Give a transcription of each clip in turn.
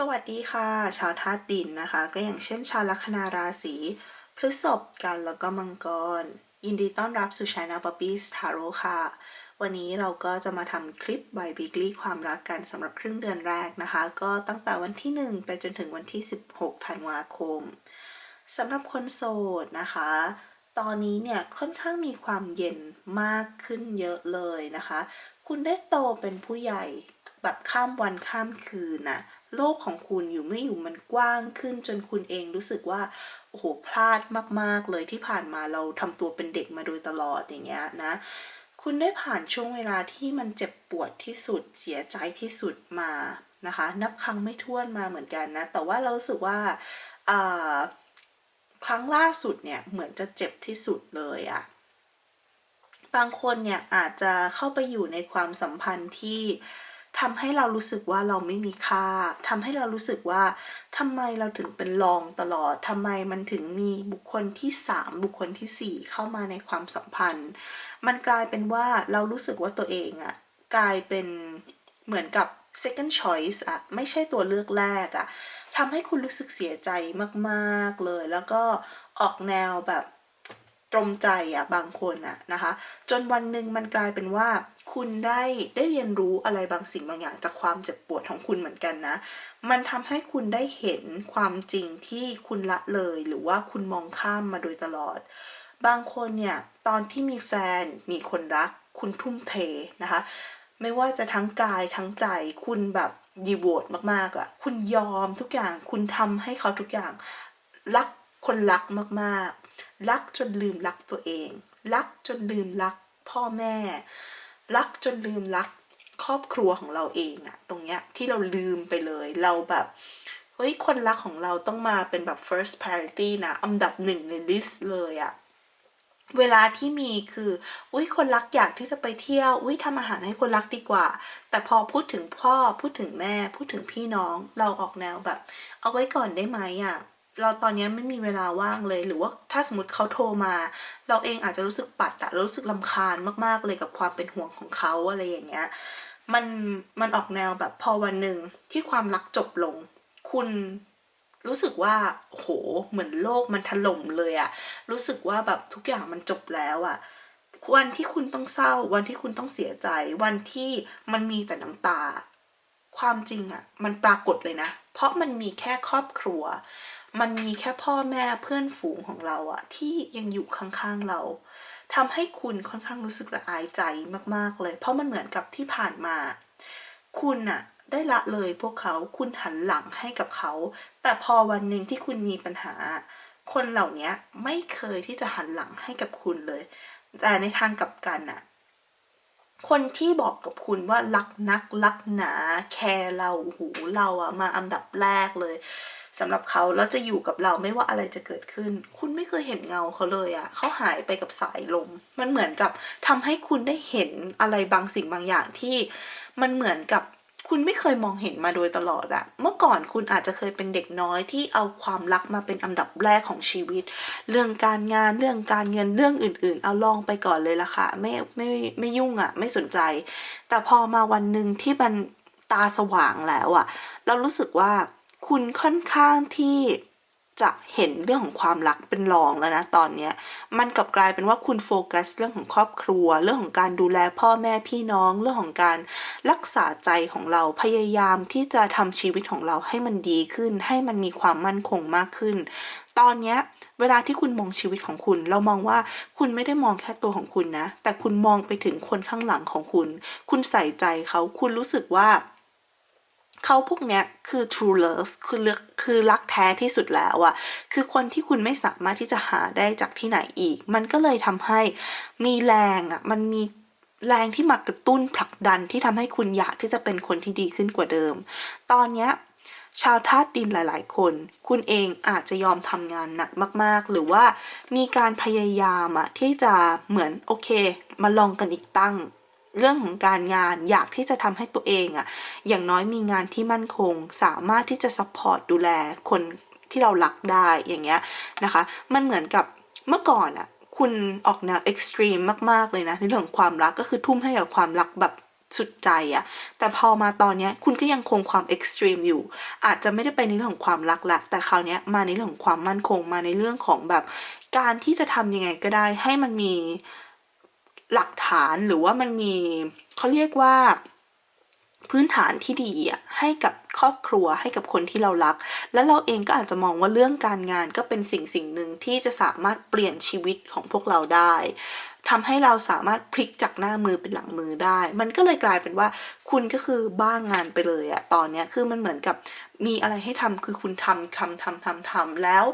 สวัสดีค่ะ ชาวธาตุดินนะคะ ก็อย่างเช่นชาวลัคนาราศีพฤษภกันแล้วก็มังกร ยินดีต้อนรับสู่ช anel Poppy's Tarot ค่ะ วันนี้เราก็จะมาทำคลิป by weekly ความรักกันสำหรับครึ่งเดือนแรกนะคะ ก็ตั้งแต่วันที่ 1 ไปจนถึงวันที่ 16ธันวาคมสำหรับคนโสดนะคะ ตอนนี้เนี่ยค่อนข้างมีความเย็นมากขึ้นเยอะเลยนะคะ คุณได้โตเป็นผู้ใหญ่แบบข้ามวันข้ามคืนน่ะ โลกของคุณอยู่ไม่อยู่มันกว้างขึ้นจนคุณเองรู้สึกว่าโอ้โหพลาดมาก ๆ เลยที่ผ่านมาเราทำตัวเป็นเด็กมาโดยตลอดอย่างเงี้ยนะ คุณได้ผ่านช่วงเวลาที่มันเจ็บปวดที่สุดเสียใจที่สุดมานะคะ นับครั้งไม่ถ้วนมาเหมือนกันนะ แต่ว่าเรารู้สึกว่าครั้งล่าสุดเนี่ยเหมือนจะเจ็บที่สุดเลยอะบางคนเนี่ยอาจจะเข้าไปอยู่ในความสัมพันธ์ที่ ทำให้เรารู้สึกว่าเราไม่มีค่าทำให้เรารู้สึกว่าทำไมเราถึงเป็นรองตลอดทำไมมันถึงมีบุคคลที่สามบุคคลที่สี่เข้ามาในความสัมพันธ์ มันกลายเป็นว่าเรารู้สึกว่าตัวเองอะกลายเป็นเหมือนกับ second choice อะไม่ใช่ตัวเลือกแรกอะทำให้คุณรู้สึกเสียใจมาก ๆ เลย แล้วก็ออกแนวแบบ ตรมใจอะบางคนอะนะคะ จนวันหนึ่งมันกลายเป็นว่าคุณได้ได้เรียนรู้อะไรบางสิ่งบางอย่างจากความเจ็บปวดของคุณเหมือนกันนะ มันทำให้คุณได้เห็นความจริงที่คุณละเลย หรือว่าคุณมองข้ามมาโดยตลอด บางคนเนี่ยตอนที่มีแฟนมีคนรัก คุณทุ่มเทนะคะ ไม่ว่าจะทั้งกายทั้งใจคุณแบบดีโวตมากๆอะ่ะ คุณยอมทุกอย่างคุณทำให้เขาทุกอย่างรักคนรักมากๆ รักจนลืมรักตัวเอง รักจนลืมรักพ่อแม่ รักจนลืมรักครอบครัวของเราเองอะตรงเนี้ยที่เราลืมไปเลยเราแบบเฮ้ยคนรักของเราต้องมาเป็นแบบ first priority นะอันดับหนึ่งในลิสต์เลยอะเวลาที่มีคืออุ้ยคนรักอยากที่จะไปเที่ยวอุ้ยทำอาหารให้คนรักดีกว่า แต่พอพูดถึงพ่อพูดถึงแม่ พูดถึงพี่น้องเราออกแนวแบบ เอาไว้ก่อนได้ไหมอะ เราตอนนี้ไม่มีเวลาว่างเลย หรือว่าถ้าสมมติเขาโทรมา เราเองอาจจะรู้สึกปัดอะรู้สึกลำคาญมากๆเลยกับความเป็นห่วงของเขาอะไรอย่างเงี้ยมันมันออกแนวแบบพอวันหนึ่งที่ความรักจบลง คุณรู้สึกว่าโหเหมือนโลกมันถล่มเลยอะรู้สึกว่าแบบทุกอย่างมันจบแล้วอะวันที่คุณต้องเศร้า วันที่คุณต้องเสียใจ วันที่มันมีแต่น้ำตา ความจริงอะมันปรากฏเลยนะ เพราะมันมีแค่ครอบครัว มันมีแค่พ่อแม่เพื่อนฝูงของเราอะที่ยังอยู่ข้างๆเราทำให้คุณค่อนข้างรู้สึกละอายใจมากๆเลย เพราะมันเหมือนกับที่ผ่านมา คุณอะได้ละเลยพวกเขาคุณหันหลังให้กับเขา แต่พอวันหนึ่งที่คุณมีปัญหา คนเหล่านี้ไม่เคยที่จะหันหลังให้กับคุณเลย แต่ในทางกลับกันอะคนที่บอกกับคุณว่ารักนักรักหนา แคร์เราหูเราอะมาอันดับแรกเลย สำหรับเขาแล้วจะอยู่กับเราไม่ว่าอะไรจะเกิดขึ้น คุณไม่เคยเห็นเงาเขาเลยอะเขาหายไปกับสายลม มันเหมือนกับทำให้คุณได้เห็นอะไรบางสิ่งบางอย่างที่มันเหมือนกับคุณไม่เคยมองเห็นมาโดยตลอดอะเมื่อก่อนคุณอาจจะเคยเป็นเด็กน้อยที่เอาความรักมาเป็นอันดับแรกของชีวิต เรื่องการงานเรื่องการเงินเรื่องอื่น ๆ เอาลองไปก่อนเลยละค่ะ ไม่ไม่ไม่ยุ่งอะไม่สนใจ แต่พอมาวันหนึ่งที่มันตาสว่างแล้วอะเรารู้สึกว่า คุณค่อนข้างที่จะเห็นเรื่องของความรักเป็นรองแล้วนะตอนเนี้ยมันกลับกลายเป็นว่าคุณโฟกัสเรื่องของครอบครัว เรื่องของการดูแลพ่อแม่พี่น้องเรื่องของการรักษาใจของเราพยายามที่จะทำชีวิตของเราให้มันดีขึ้น ให้มันมีความมั่นคงมากขึ้น ตอนเนี้ยเวลาที่คุณมองชีวิตของคุณ เรามองว่าคุณไม่ได้มองแค่ตัวของคุณนะ แต่คุณมองไปถึงคนข้างหลังของคุณ คุณใส่ใจเขาคุณรู้สึกว่า เขาพวกเนี้ยคือ true love คือเลือกคือรักแท้ที่สุดแล้วอะคือคนที่คุณไม่สามารถที่จะหาได้จากที่ไหนอีก มันก็เลยทำให้มีแรงอะมันมีแรงที่มากระตุ้นผลักดันที่ทำให้คุณอยากที่จะเป็นคนที่ดีขึ้นกว่าเดิม ตอนเนี้ยชาวธาตุดินหลาย ๆ คน คุณเองอาจจะยอมทำงานหนักมาก ๆ หรือว่ามีการพยายามอะที่จะเหมือนโอเค มาลองกันอีกตั้ง เรื่องของการงานอยากที่จะทำให้ตัวเองอะอย่างน้อยมีงานที่มั่นคง สามารถที่จะซัพพอร์ตดูแลคนที่เรารักได้อย่างเงี้ยนะคะ มันเหมือนกับเมื่อก่อนอะคุณออกแนวเอ็กซ์ตรีมมาก ๆ เลยนะในเรื่องความรักก็คือทุ่มให้กับความรักแบบสุดใจอะแต่พอมาตอนนี้คุณก็ยังคงความเอ็กซ์ตรีมอยู่ อาจจะไม่ได้ไปในเรื่องของความรักละแต่คราวนี้มาในเรื่องของความมั่นคงมาในเรื่องของแบบการที่จะทำยังไงก็ได้ให้มันมี หลักฐานหรือว่ามันมีเขาเรียกว่าพื้นฐานที่ดีอะให้กับครอบครัวให้กับคนที่เรารัก แล้วเราเองก็อาจจะมองว่าเรื่องการงานก็เป็นสิ่งสิ่งหนึ่งที่จะสามารถเปลี่ยนชีวิตของพวกเราได้ ทำให้เราสามารถพลิกจากหน้ามือเป็นหลังมือได้ มันก็เลยกลายเป็นว่าคุณก็คือบ้างงานไปเลยอะตอนเนี้ยคือมันเหมือนกับมีอะไรให้ทำคือคุณทำทำทำทำทำแล้ว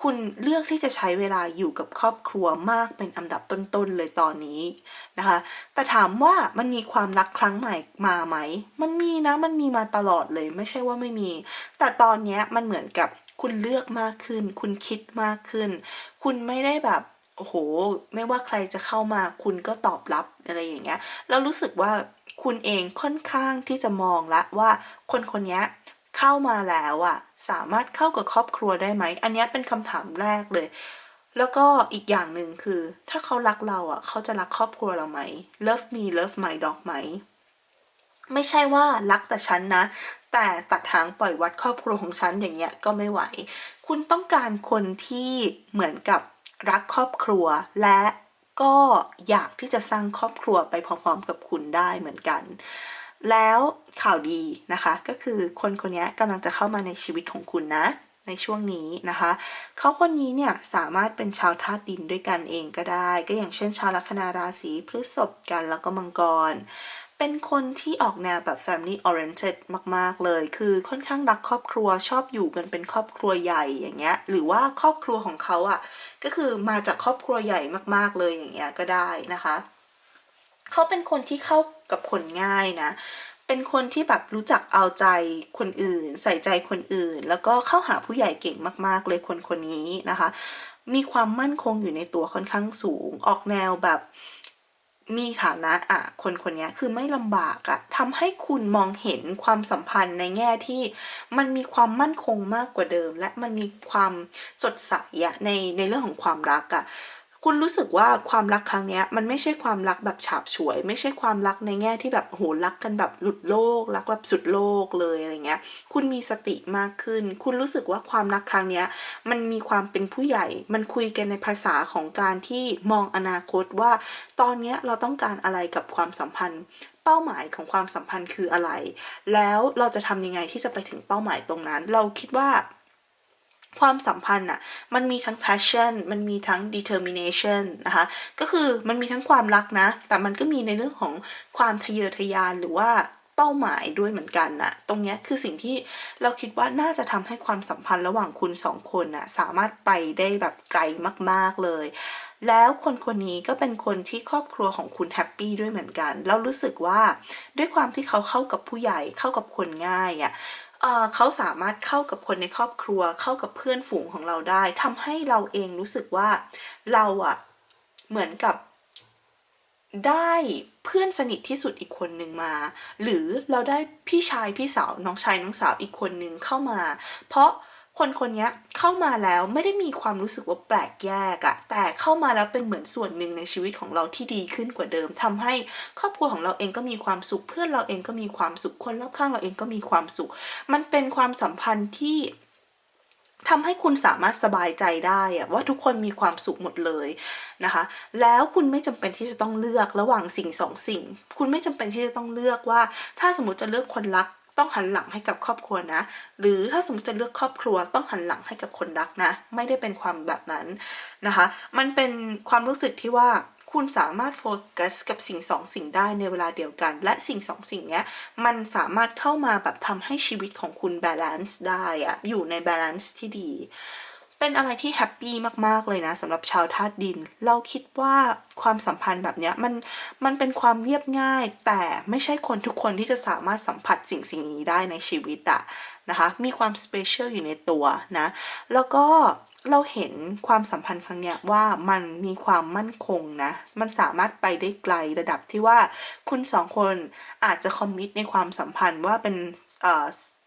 คุณเลือกที่จะใช้เวลาอยู่กับครอบครัวมากเป็นอันดับต้นๆเลยตอนนี้นะคะ แต่ถามว่ามันมีความรักครั้งใหม่มาไหม มันมีนะมันมีมาตลอดเลยไม่ใช่ว่าไม่มี แต่ตอนเนี้ยมันเหมือนกับคุณเลือกมากขึ้น คุณคิดมากขึ้น คุณไม่ได้แบบ โอ้โห ไม่ว่าใครจะเข้ามาคุณก็ตอบรับอะไรอย่างเงี้ยแล้วรู้สึกว่าคุณเองค่อนข้างที่จะมองละว่าคนคนนี้เข้ามาแล้วอะสามารถเข้ากับครอบครัวได้ไหม อันนี้เป็นคำถามแรกเลย แล้วก็อีกอย่างหนึ่งคือ ถ้าเขารักเราอะเขาจะรักครอบครัวเราไหม love me love my dog ไหม ไม่ใช่ว่ารักแต่ฉันนะ แต่ตัดทางปล่อยวัดครอบครัวของฉันอย่างเงี้ยก็ไม่ไหว คุณต้องการคนที่เหมือนกับ รักครอบครัวและก็อยากที่จะสร้างครอบครัวไปพร้อมๆกับคุณได้เหมือนกัน แล้วข่าวดีนะคะก็คือคนคนนี้กำลังจะเข้ามาในชีวิตของคุณนะในช่วงนี้นะคะ เขาคนนี้เนี่ยสามารถเป็นชาวธาตุดินด้วยกันเองก็ได้ ก็อย่างเช่นชาวลัคนาราศีพฤษภกันแล้วก็มังกร เป็นคนที่ออกแนวแบบ family oriented มาก ๆ เลย คือค่อนข้างรักครอบครัวชอบอยู่กันเป็นครอบครัวใหญ่อย่างเงี้ย หรือว่าครอบครัวของเขาอะ่ะ ก็คือมาจากครอบครัวใหญ่มาก ๆ เลยอย่างเงี้ยก็ได้นะคะ เขาเป็นคนที่เข้ากับคนง่ายนะ เป็นคนที่แบบรู้จักเอาใจคนอื่น ใส่ใจคนอื่น แล้วก็เข้าหาผู้ใหญ่เก่งมาก ๆ เลยคนคนนี้นะคะ มีความมั่นคงอยู่ในตัวค่อนข้างสูง ออกแนวแบบ มีฐานะอะคนคนนี้คือไม่ลำบากอะทำให้คุณมองเห็นความสัมพันธ์ในแง่ที่มันมีความมั่นคงมากกว่าเดิม และมันมีความสดใสอะในในเรื่องของความรักอะ คุณรู้สึกว่าความรักครั้งนี้มันไม่ใช่ความรักแบบฉาบฉวย ไม่ใช่ความรักในแง่ที่แบบโหรักกันแบบหลุดโลก รักแบบสุดโลกเลยอะไรเงี้ย คุณมีสติมากขึ้น คุณรู้สึกว่าความรักครั้งนี้มันมีความเป็นผู้ใหญ่ มันคุยกันในภาษาของการที่มองอนาคตว่า ตอนนี้เราต้องการอะไรกับความสัมพันธ์เป้าหมายของความสัมพันธ์คืออะไร แล้วเราจะทำยังไงที่จะไปถึงเป้าหมายตรงนั้น เราคิดว่า ความสัมพันธ์อะมันมีทั้ง passion มันมีทั้ง determination นะคะก็คือมันมีทั้งความรักนะ แต่มันก็มีในเรื่องของความทะเยอทะยานหรือว่าเป้าหมายด้วยเหมือนกันนะตรงนี้คือสิ่งที่เราคิดว่าน่าจะทำให้ความสัมพันธ์ระหว่างคุณสองคนนะสามารถไปได้แบบไกลมาก ๆ เลย แล้วคนคนนี้ก็เป็นคนที่ครอบครัวของคุณแฮปปี้ด้วยเหมือนกัน แล้วรู้สึกว่าด้วยความที่เขาเข้ากับผู้ใหญ่เข้ากับคนง่ายอะ่ะ เขาสามารถเข้ากับคนในครอบครัว เข้ากับเพื่อนฝูงของเราได้ทำให้เราเองรู้สึกว่าเราอะเหมือนกับได้เพื่อนสนิทที่สุดอีกคนหนึ่งมา หรือเราได้พี่ชายพี่สาวน้องชายน้องสาวอีกคนหนึ่งเข้ามา เพราะ คนคนนี้เข้ามาแล้วไม่ได้มีความรู้สึกว่าแปลกแยกอะแต่เข้ามาแล้วเป็นเหมือนส่วนหนึ่งในชีวิตของเราที่ดีขึ้นกว่าเดิมทำให้ครอบครัวของเราเองก็มีความสุข เพื่อนเราเองก็มีความสุขคนรอบข้างเราเองก็มีความสุข มันเป็นความสัมพันธ์ที่ทำให้คุณสามารถสบายใจได้อะว่าทุกคนมีความสุขหมดเลยนะคะ แล้วคุณไม่จำเป็นที่จะต้องเลือกระหว่างสิ่งสองสิ่ง คุณไม่จำเป็นที่จะต้องเลือกว่า ถ้าสมมติจะเลือกคนรัก ต้องหันหลังให้กับครอบครัวนะ หรือถ้าสมมติจะเลือกครอบครัวต้องหันหลังให้กับคนรักนะ ไม่ได้เป็นความแบบนั้นนะคะ มันเป็นความรู้สึกที่ว่าคุณสามารถโฟกัสกับสิ่งสองสิ่งได้ในเวลาเดียวกัน และสิ่งสองสิ่งนี้มันสามารถเข้ามาแบบทำให้ชีวิตของคุณบาลานซ์ได้อะอยู่ในบาลานซ์ที่ดี เป็นอะไรที่แฮปปี้มากๆเลยนะสำหรับชาวธาตุดิน เราคิดว่าความสัมพันธ์แบบนี้มันมันเป็นความเรียบง่าย แต่ไม่ใช่คนทุกคนที่จะสามารถสัมผัสสิ่งสิ่งนี้ได้ในชีวิตอะนะคะ มีความสเปเชียลอยู่ในตัวนะ แล้วก็เราเห็นความสัมพันธ์ครั้งนี้ว่ามันมีความมั่นคงนะ มันสามารถไปได้ไกลระดับที่ว่าคุณสองคนอาจจะคอมมิตในความสัมพันธ์ว่าเป็น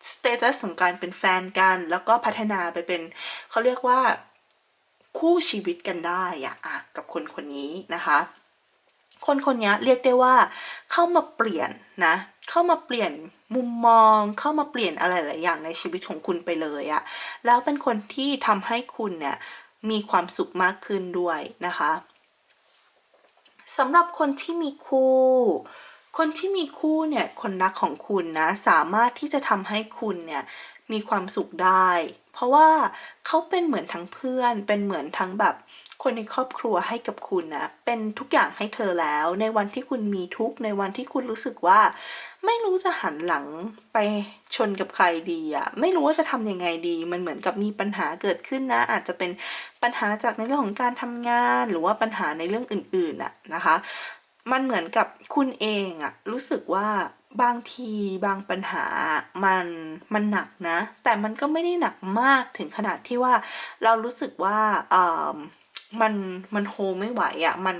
สเตตัสของการเป็นแฟนกัน แล้วก็พัฒนาไปเป็นเขาเรียกว่าคู่ชีวิตกันได้อะอะกับคนคนนี้นะคะ คนคนนี้เรียกได้ว่าเข้ามาเปลี่ยนนะ เข้ามาเปลี่ยนมุมมอง เข้ามาเปลี่ยนอะไรหลายอย่างในชีวิตของคุณไปเลยอะแล้วเป็นคนที่ทำให้คุณเนี่ยมีความสุขมากขึ้นด้วยนะคะสำหรับคนที่มีคู่ คนที่มีคู่เนี่ยคนรักของคุณนะสามารถที่จะทำให้คุณเนี่ยมีความสุขได้ เพราะว่าเขาเป็นเหมือนทั้งเพื่อน เป็นเหมือนทั้งแบบคนในครอบครัวให้กับคุณนะ เป็นทุกอย่างให้เธอแล้ว ในวันที่คุณมีทุกข์ในวันที่คุณรู้สึกว่า ไม่รู้จะหันหลังไปชนกับใครดีอะไม่รู้ว่าจะทำยังไงดี มันเหมือนกับมีปัญหาเกิดขึ้นนะ อาจจะเป็นปัญหาจากในเรื่องของการทำงาน หรือว่าปัญหาในเรื่องอื่นๆอะนะคะ มันเหมือนกับคุณเองอะรู้สึกว่าบางทีบางปัญหามันมันหนักนะ แต่มันก็ไม่ได้หนักมากถึงขนาดที่ว่าเรารู้สึกว่าเออมันมันโฮไม่ไหวอะมัน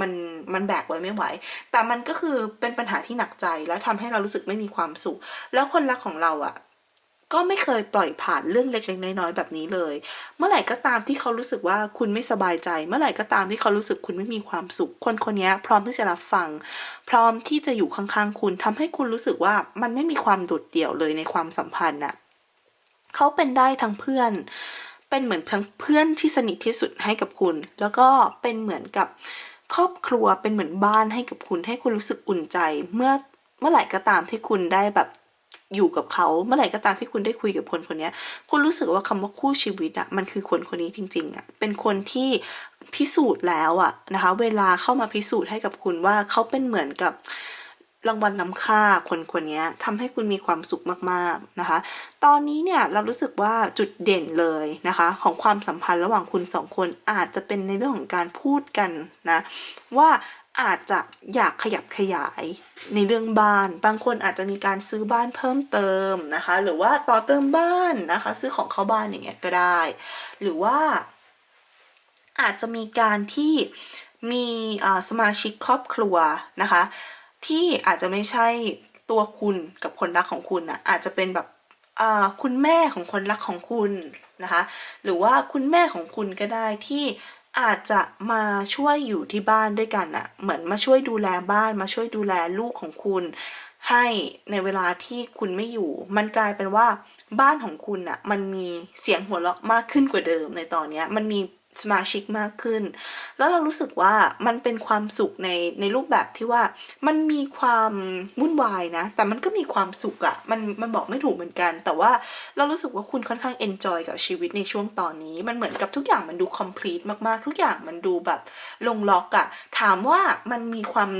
มันมันแบกไว้ไม่ไหว แต่มันก็คือเป็นปัญหาที่หนักใจแล้วทำให้เรารู้สึกไม่มีความสุข แล้วคนรักของเราอะ ก็ไม่เคยปล่อยผ่านเรื่องเล็กๆน้อยๆแบบนี้เลย เมื่อไหร่ก็ตามที่เขารู้สึกว่าคุณไม่สบายใจ เมื่อไหร่ก็ตามที่เขารู้สึกคุณไม่มีความสุข คนคนนี้พร้อมที่จะรับฟัง พร้อมที่จะอยู่ข้างๆ คุณทำให้คุณรู้สึกว่ามันไม่มีความโดดเดี่ยวเลยในความสัมพันธ์น่ะเขาเป็นได้ทั้งเพื่อน เป็นเหมือนเพื่อนที่สนิทที่สุดให้กับคุณ แล้วก็เป็นเหมือนกับครอบครัวเป็นเหมือนบ้านให้กับคุณให้คุณรู้สึกอุ่นใจ เมื่อเมื่อไหร่ก็ตามที่คุณได้แบบ อยู่กับเขาเมื่อไหร่ก็ตามที่คุณได้คุยกับคนคนนี้คุณรู้สึกว่าคำว่าคู่ชีวิตอะมันคือคนคนนี้จริงๆอะเป็นคนที่พิสูจน์แล้วอะนะคะ เวลาเข้ามาพิสูจน์ให้กับคุณว่าเขาเป็นเหมือนกับรางวัลนำค่าคนคนนี้ทำให้คุณมีความสุขมากๆนะคะ ตอนนี้เนี่ยเรารู้สึกว่าจุดเด่นเลยนะคะ ของความสัมพันธ์ระหว่างคุณสองคนอาจจะเป็นในเรื่องของการพูดกันนะว่า อาจจะอยากขยับขยายในเรื่องบ้าน บางคนอาจจะมีการซื้อบ้านเพิ่มเติมนะคะ หรือว่าต่อเติมบ้านนะคะ ซื้อของเข้าบ้านอย่างเงี้ยก็ได้ หรือว่า อาจจะมีการที่มีสมาชิกครอบครัวนะคะ ที่อาจจะไม่ใช่ตัวคุณกับคนรักของคุณอะอาจจะเป็นแบบคุณแม่ของคนรักของคุณนะคะ หรือว่าคุณแม่ของคุณก็ได้ที่ อาจจะมาช่วยอยู่ที่บ้านด้วยกันอะเหมือนมาช่วยดูแลบ้านมาช่วยดูแลลูกของคุณ ให้ในเวลาที่คุณไม่อยู่ มันกลายเป็นว่าบ้านของคุณอะมันมีเสียงหัวเราะมากขึ้นกว่าเดิมในตอนนี้มันมี สมาชิกมากขึ้น แล้วเรารู้สึกว่ามันเป็นความสุขในในรูปแบบที่ว่ามันมีความวุ่นวายนะ แต่มันก็มีความสุขอะมันมันบอกไม่ถูกเหมือนกัน แต่ว่าเรารู้สึกว่าคุณค่อนข้างเอนจอยกับชีวิตในช่วงตอนนี้ มันเหมือนกับทุกอย่างมันดูคอมพลีทมากๆ ทุกอย่างมันดูแบบลงล็อกอะถามว่ามันมีความ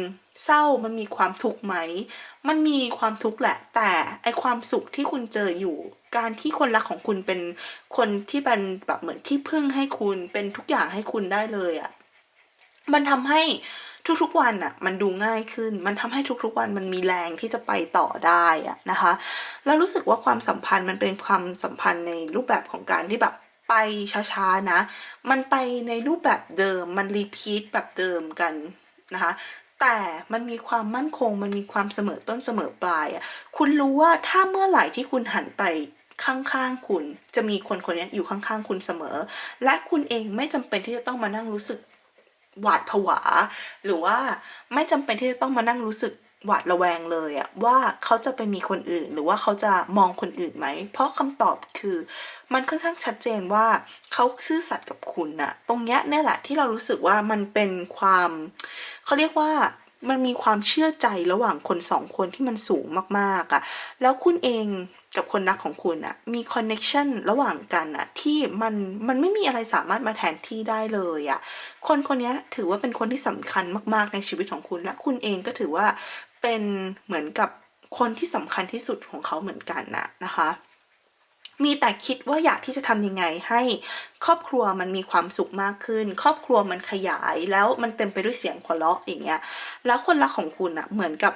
เศร้ามันมีความทุกข์ไหม มันมีความทุกข์แหละ แต่ไอความสุขที่คุณเจออยู่ การที่คนรักของคุณเป็นคนที่เป็นแบบเหมือนที่พึ่งให้คุณเป็นทุกอย่างให้คุณได้เลยอะ่ะ มันทำให้ทุกๆวันอะ่ะ มันดูง่ายขึ้น มันทำให้ทุกๆวันมันมีแรงที่จะไปต่อได้อะนะคะ แล้วรู้สึกว่าความสัมพันธ์มันเป็นความสัมพันธ์ในรูปแบบของการที่แบบไปช้าๆนะ มันไปในรูปแบบเดิม มันรีพีทแบบเดิมกันนะคะ แต่มันมีความมั่นคง มันมีความเสมอต้นเสมอปลายอะ่ะคุณรู้ว่าถ้าเมื่อไหร่ที่คุณหันไปข้างๆคุณ จะมีคนคนนี้อยู่ข้างๆคุณเสมอ และคุณเองไม่จำเป็นที่จะต้องมานั่งรู้สึกหวาดผวา หรือว่าไม่จำเป็นที่จะต้องมานั่งรู้สึก หวาดระแวงเลยอะว่าเขาจะไปมีคนอื่น หรือว่าเขาจะมองคนอื่นไหม เพราะคำตอบคือ มันค่อนข้างชัดเจนว่าเขาซื่อสัตย์กับคุณอะตรงเนี้ยเนี่ยแหละที่เรารู้สึกว่ามันเป็นความเขาเรียกว่ามันมีความเชื่อใจระหว่างคนสองคนที่มันสูงมากๆอะแล้วคุณเองกับคนรักของคุณอะมีคอนเน็ชันระหว่างกันอะที่มันมันไม่มีอะไรสามารถมาแทนที่ได้เลยอะคนคนนี้ถือว่าเป็นคนที่สำคัญมากๆในชีวิตของคุณ และคุณเองก็ถือว่า เป็นเหมือนกับคนที่สำคัญที่สุดของเขาเหมือนกันนะนะคะ มีแต่คิดว่าอยากที่จะทำยังไงให้ครอบครัวมันมีความสุขมากขึ้น ครอบครัวมันขยายแล้วมันเต็มไปด้วยเสียงหัวเราะอย่างเงี้ยแล้วคนรักของคุณอะเหมือนกับ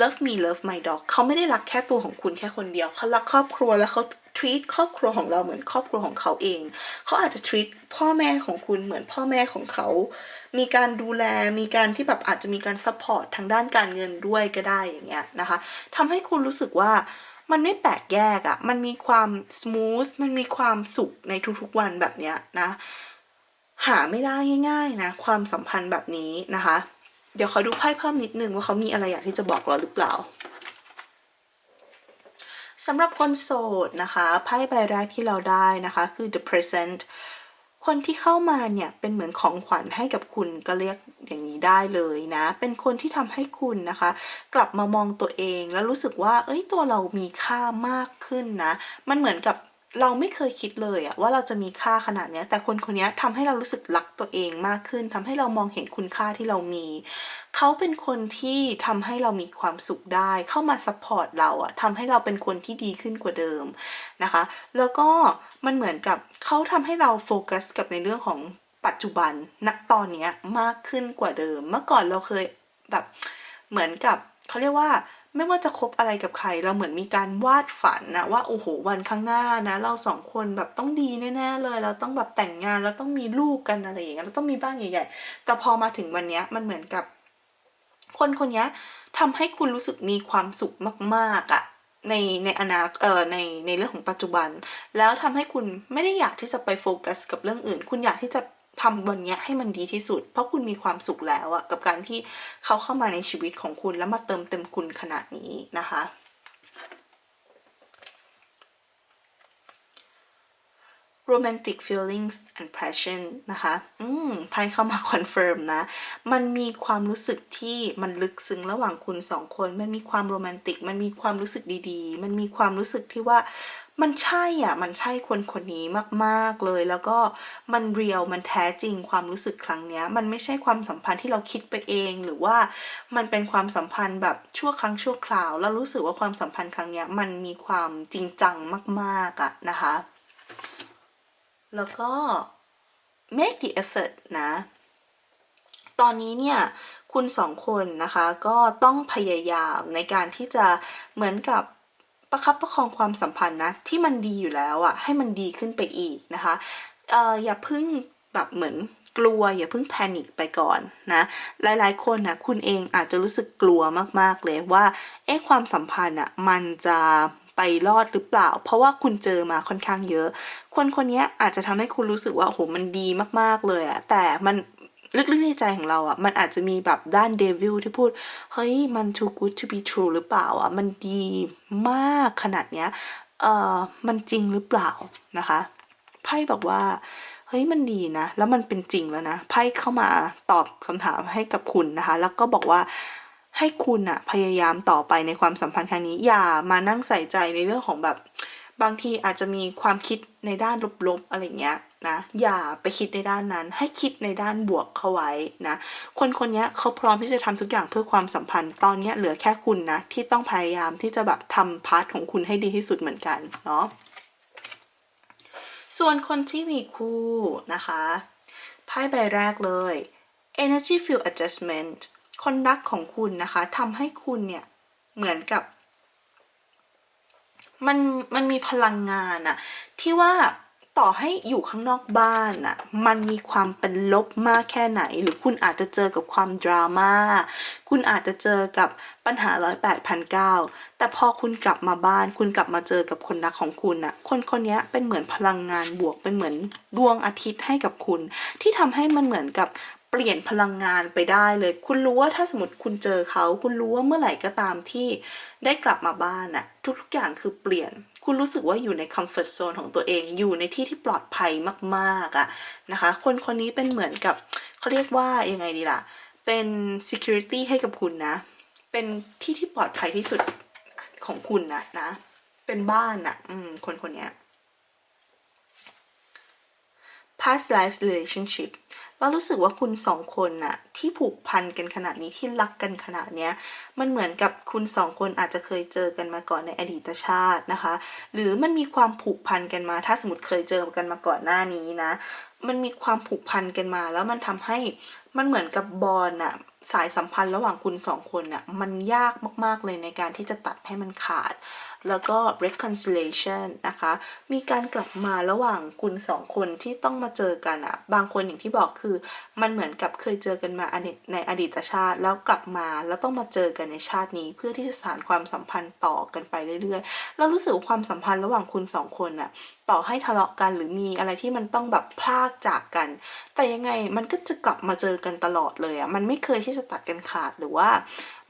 love me love my dog เขาไม่ได้รักแค่ตัวของคุณแค่คนเดียวเขารักครอบครัวแล้วเขา treat ครอบครัวของเราเหมือนครอบครัวของเขาเอง เขาอาจจะ treat พ่อแม่ของคุณเหมือนพ่อแม่ของเขา มีการดูแลมีการที่แบบอาจจะมีการ support ทางด้านการเงินด้วยก็ได้อย่างเงี้ยนะคะทำให้คุณรู้สึกว่ามันไม่แปลกแยกอะ่ะ มันมีความส o o t h มันมีความสุขในทุกๆวันแบบเนี้ยนะ หาไม่ได้ง่ายๆนะ ความสัมพันธ์แบบนี้นะคะ เดี๋ยวขอดูไพ่เพิ่มนิดนึงว่าเขามีอะไรอยากที่จะบอกเราหรือเปล่าสำหรับคนโสดนะคะ ไพ่ใบแรกที่เราได้นะคะ คือ the present คนที่เข้ามาเนี่ยเป็นเหมือนของขวัญให้กับคุณก็เรียกอย่างนี้ได้เลยนะ เป็นคนที่ทำให้คุณนะคะ กลับมามองตัวเองแล้วรู้สึกว่า เอ้ยตัวเรามีค่ามากขึ้นนะ มันเหมือนกับเราไม่เคยคิดเลยอะว่าเราจะมีค่าขนาดนี้แต่คนคนนี้ทำให้เรารู้สึกรักตัวเองมากขึ้นทำให้เรามองเห็นคุณค่าที่เรามี เขาเป็นคนที่ทำให้เรามีความสุขได้ เข้ามาซัพพอร์ตเราอะทำให้เราเป็นคนที่ดีขึ้นกว่าเดิมนะคะ แล้วก็มันเหมือนกับเขาทำให้เราโฟกัสกับในเรื่องของปัจจุบันณตอนนี้มากขึ้นกว่าเดิม เมื่อก่อนเราเคยแบบเหมือนกับเขาเรียกว่าไม่ว่าจะคบอะไรกับใคร เราเหมือนมีการวาดฝันนะว่าโอ้โหวันข้างหน้านะ เราสองคนแบบต้องดีแน่ๆเลย เราต้องแบบแต่งงานเราต้องมีลูกกันอะไรอย่างเงี้ยเราต้องมีบ้านใหญ่ ๆ แต่พอมาถึงวันเนี้ยมันเหมือนกับ คนคนนี้ทำให้คุณรู้สึกมีความสุขมากๆอะ่ะในในอนาเอ่อในในเรื่องของปัจจุบัน แล้วทำให้คุณไม่ได้อยากที่จะไปโฟกัสกับเรื่องอื่น คุณอยากที่จะทำวันนี้ให้มันดีที่สุด เพราะคุณมีความสุขแล้วอะกับการที่เขาเข้ามาในชีวิตของคุณแล้วมาเติมเต็มคุณขนาดนี้นะคะ romantic feelings and passion นะคะอืมไพ่เข้ามาคอนเฟิร์มนะ มันมีความรู้สึกที่มันลึกซึ้งระหว่างคุณสองคน มันมีความโรแมนติก มันมีความรู้สึกดีๆ มันมีความรู้สึกที่ว่ามันใช่อะ มันใช่คนคนนี้มาก ๆ เลย แล้วก็มันเรียล มันแท้จริงความรู้สึกครั้งเนี้ย มันไม่ใช่ความสัมพันธ์ที่เราคิดไปเอง หรือว่ามันเป็นความสัมพันธ์แบบชั่วครั้งชั่วคราว แล้วรู้สึกว่าความสัมพันธ์ครั้งเนี้ยมันมีความจริงจังมาก ๆอะนะคะ แล้วก็ make the effort นะ ตอนนี้เนี่ยคุณสองคนนะคะก็ต้องพยายามในการที่จะเหมือนกับประคับประคองความสัมพันธ์นะที่มันดีอยู่แล้วอะ่ะให้มันดีขึ้นไปอีกนะคะเอออย่าพึ่งแบบเหมือนกลัวอย่าเพิ่งแพนิคไปก่อนนะหลายๆคนนะคุณเองอาจจะรู้สึกกลัวมากๆเลยว่าเอ๊ะความสัมพันธ์อะมันจะ ไปรอดหรือเปล่า เพราะว่าคุณเจอมาค่อนข้างเยอะ คนคนนี้อาจจะทำให้คุณรู้สึกว่าโหมันดีมากๆเลยอะแต่มันลึกๆในใจของเราอะ่ะมันอาจจะมีแบบด้านเดวิลที่พูด เฮ้ย มัน too good to be true หรือเปล่าอะ่ะมันดีมากขนาดเนี้ยเอ่อมันจริงหรือเปล่านะคะไพ่บอกว่า เฮ้ยมันดีนะ แล้วมันเป็นจริงแล้วนะไพ่เข้ามาตอบคำถามให้กับคุณนะคะ แล้วก็บอกว่า ให้คุณอะพยายามต่อไปในความสัมพันธ์ครั้งนี้ อย่ามานั่งใส่ใจในเรื่องของแบบ บางทีอาจจะมีความคิดในด้านลบๆอะไรเงี้ยนะอย่าไปคิดในด้านนั้น ให้คิดในด้านบวกเข้าไว้นะ คนคนนี้เขาพร้อมที่จะทำทุกอย่างเพื่อความสัมพันธ์ ตอนนี้เหลือแค่คุณนะ ที่ต้องพยายามที่จะแบบทำพาร์ทของคุณให้ดีที่สุดเหมือนกันเนาะส่วนคนที่มีคู่นะคะไพ่ใบแรกเลย energy field adjustment คนรักของคุณนะคะทำให้คุณเนี่ยเหมือนกับ มันมันมีพลังงานอะที่ว่าต่อให้อยู่ข้างนอกบ้านอะมันมีความเป็นลบมากแค่ไหน หรือคุณอาจจะเจอกับความดราม่าคุณอาจจะเจอกับปัญหาร้อยแปดพันเก้าแต่พอคุณกลับมาบ้าน คุณกลับมาเจอกับคนรักของคุณอะคนคนนี้เป็นเหมือนพลังงานบวกเป็นเหมือนดวงอาทิตย์ให้กับคุณ ที่ทำให้มันเหมือนกับ เปลี่ยนพลังงานไปได้เลย คุณรู้ว่าถ้าสมมติคุณเจอเขา คุณรู้ว่าเมื่อไหร่ก็ตามที่ได้กลับมาบ้านอะทุกๆอย่างคือเปลี่ยน คุณรู้สึกว่าอยู่ในคอมฟอร์ทโซนของตัวเอง อยู่ในที่ที่ปลอดภัยมากๆอะนะคะ คนคนนี้เป็นเหมือนกับเขาเรียกว่ายังไงดีล่ะ เป็น security ให้กับคุณนะ เป็นที่ที่ปลอดภัยที่สุดของคุณนะนะ เป็นบ้านอะอืม คนคนนี้ past life relationship เรารู้สึกว่าคุณสองคนน่ะที่ผูกพันกันขนาดนี้ที่รักกันขนาดเนี้ยมันเหมือนกับคุณสองคนอาจจะเคยเจอกันมาก่อนในอดีตชาตินะคะ หรือมันมีความผูกพันกันมา ถ้าสมมติเคยเจอกันมาก่อนหน้านี้นะ มันมีความผูกพันกันมา แล้วมันทำให้มันเหมือนกับบอลน่ะสายสัมพันธ์ระหว่างคุณสองคนน่ะมันยากมากๆเลยในการที่จะตัดให้มันขาด แล้วก็ reconciliation นะคะ มีการกลับมาระหว่างคุณสองคนที่ต้องมาเจอกันอะบางคนอย่างที่บอกคือ มันเหมือนกับเคยเจอกันมาในอดีตชาติ แล้วกลับมาแล้วต้องมาเจอกันในชาตินี้ เพื่อที่จะสานความสัมพันธ์ต่อกันไปเรื่อยๆเรารู้สึกความสัมพันธ์ระหว่างคุณสองคนอะต่อให้ทะเลาะกันหรือมีอะไรที่มันต้องแบบพลากจากกัน แต่ยังไงมันก็จะกลับมาเจอกันตลอดเลยอะมันไม่เคยที่จะตัดกันขาดหรือว่า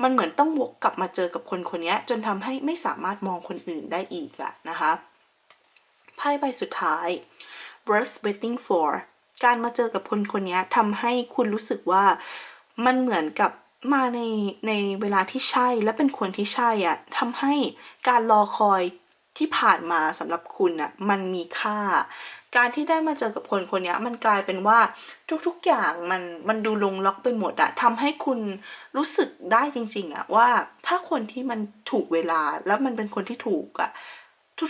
มันเหมือนต้องวกกลับมาเจอกับคนคนนี้จนทำให้ไม่สามารถมองคนอื่นได้อีกอะนะคะไพ่ใบสุดท้าย worth waiting for การมาเจอกับคนคนนี้ทำให้คุณรู้สึกว่ามันเหมือนกับมาในในเวลาที่ใช่และเป็นคนที่ใช่อะทำให้การรอคอยที่ผ่านมาสำหรับคุณอะมันมีค่า การที่ได้มาเจอกับคนคนนี้มันกลายเป็นว่าทุกๆอย่างมันมันดูลงล็อกไปหมดอะทำให้คุณรู้สึกได้จริง ๆอะว่าถ้าคนที่มันถูกเวลาแล้วมันเป็นคนที่ถูกอะ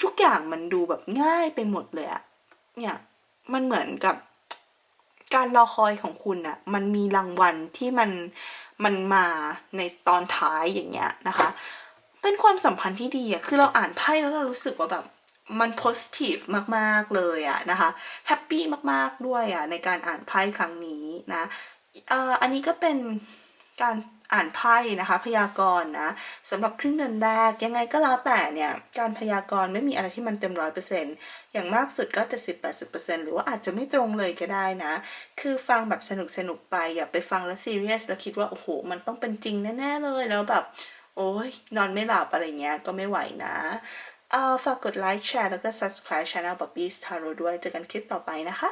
ทุกๆอย่างมันดูแบบง่ายไปหมดเลยอะเนี่ยมันเหมือนกับการรอคอยของคุณอะมันมีรางวัลที่มันมันมาในตอนท้ายอย่างเงี้ยนะคะ เป็นความสัมพันธ์ที่ดีอะคือเราอ่านไพ่แล้วเรารู้สึกว่าแบบ มัน positive มาก ๆ เลยอะนะคะแฮปปี้มาก ๆ ด้วยอะในการอ่านไพ่ครั้งนี้นะเอ่ออันนี้ก็เป็นการอ่านไพ่นะคะพยากรณ์นะสำหรับครึ่งเดือนแรกยังไงก็แล้วแต่เนี่ยการพยากรณ์ไม่มีอะไรที่มันเต็มร้อยเปอร์เซ็นต์อย่างมากสุดก็จะสิบแปดสิบเปอร์เซ็นต์หรือว่าอาจจะไม่ตรงเลยก็ได้นะ คือฟังแบบสนุกสนุกไปอย่าไปฟังแล้วซีเรียสแล้วคิดว่าโอ้โหมันต้องเป็นจริงแน่ๆเลยแล้วแบบโอ้ยนอนไม่หลับอะไรเงี้ยก็ไม่ไหวนะ ฝากกดไลค์แชร์แล้วก็ subscribe channel Bobby's Tarot ด้วย เจอกันคลิปต่อไปนะคะ